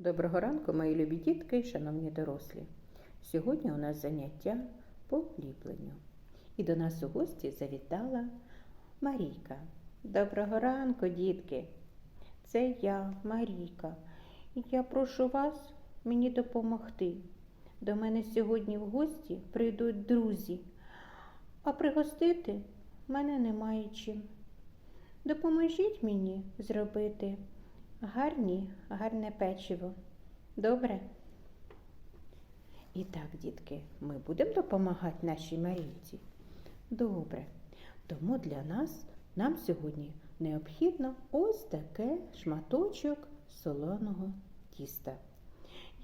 Доброго ранку, мої любі дітки і шановні дорослі. Сьогодні у нас заняття по ліпленню. І до нас у гості завітала Марійка. Доброго ранку, дітки! Це я, Марійка. Я прошу вас мені допомогти. До мене сьогодні в гості прийдуть друзі, а пригостити мене немає чим. Допоможіть мені зробити гарні, гарне печиво. Добре? І так, дітки, ми будемо допомагати нашій Марійці? Добре. Тому для нас нам сьогодні необхідно ось таке шматочок солоного тіста.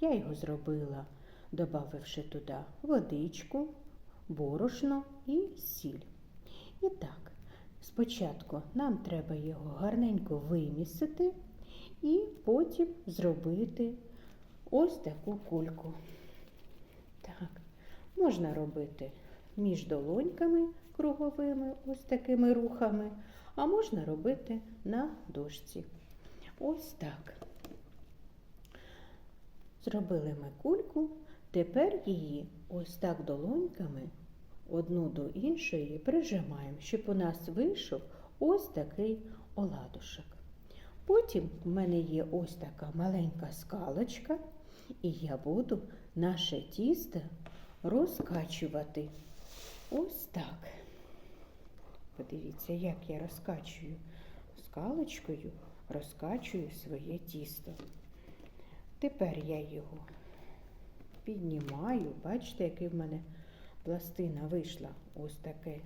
Я його зробила, додавши туди водичку, борошно і сіль. І так, спочатку нам треба його гарненько вимісити і потім зробити ось таку кульку. Так, можна робити між долоньками круговими, ось такими рухами, а можна робити на дошці. Ось так. Зробили ми кульку, тепер її ось так долоньками одну до іншої прижимаємо, щоб у нас вийшов ось такий оладушок. Потім в мене є ось така маленька скалочка, і я буду наше тісто розкачувати. Ось так. Подивіться, як я розкачую скалочкою, розкачую своє тісто. Тепер я його піднімаю, бачите, який в мене пластина вийшла ось таке.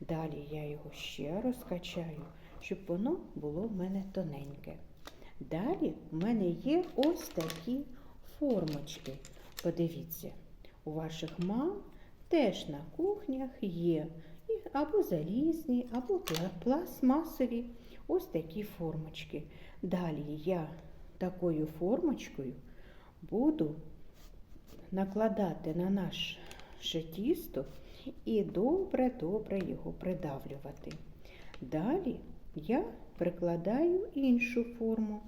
Далі я його ще розкачаю щоб воно було в мене тоненьке. Далі в мене є ось такі формочки. Подивіться, у ваших мам теж на кухнях є або залізні, або пластмасові ось такі формочки. Далі я такою формочкою буду накладати на наше тісто і добре-добре його придавлювати. Далі я прикладаю іншу форму,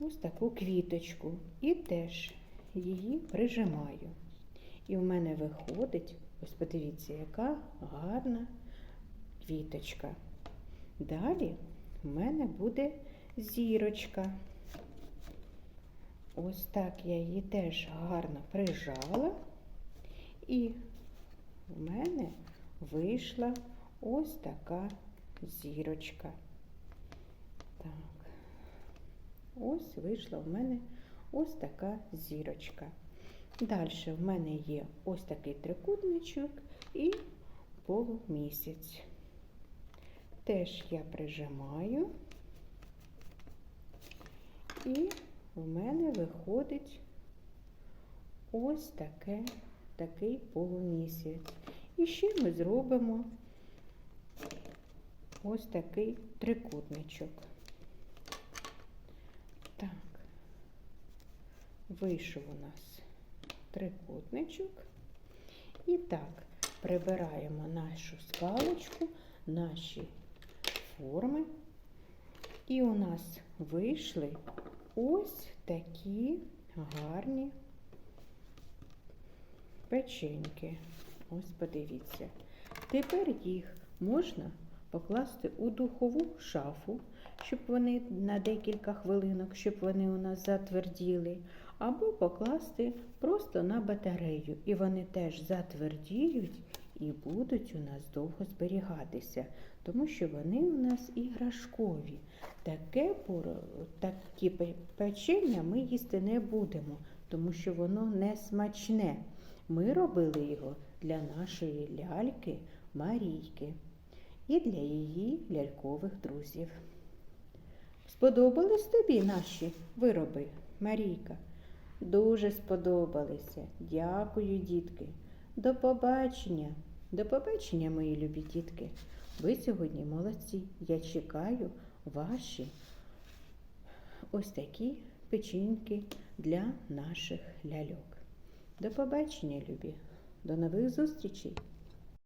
ось таку квіточку, і теж її прижимаю. І в мене виходить, ось подивіться, яка гарна квіточка. Далі в мене буде зірочка. Ось так я її теж гарно прижала, і в мене вийшла ось така зірочка. Так, ось вийшла в мене ось така зірочка. Далі в мене є ось такий трикутничок і полумісяць. Теж я прижимаю, і в мене виходить ось таке, такий полумісяць. І ще ми зробимо ось такий трикутничок. Так, вийшов у нас трикутничок. І так, прибираємо нашу скалочку, наші форми. І у нас вийшли ось такі гарні печеньки. Ось подивіться. Тепер їх можна покласти у духову шафу, щоб вони на декілька хвилинок, щоб вони у нас затверділи, або покласти просто на батарею. І вони теж затвердіють і будуть у нас довго зберігатися, тому що вони у нас іграшкові. Таке Такі печення ми їсти не будемо, тому що воно не смачне. Ми робили його для нашої ляльки Марійки і для її лялькових друзів. Сподобались тобі наші вироби, Марійка? Дуже сподобалися. Дякую, дітки. До побачення. До побачення, мої любі дітки. Ви сьогодні молодці. Я чекаю ваші ось такі печінки для наших ляльок. До побачення, любі. До нових зустрічей!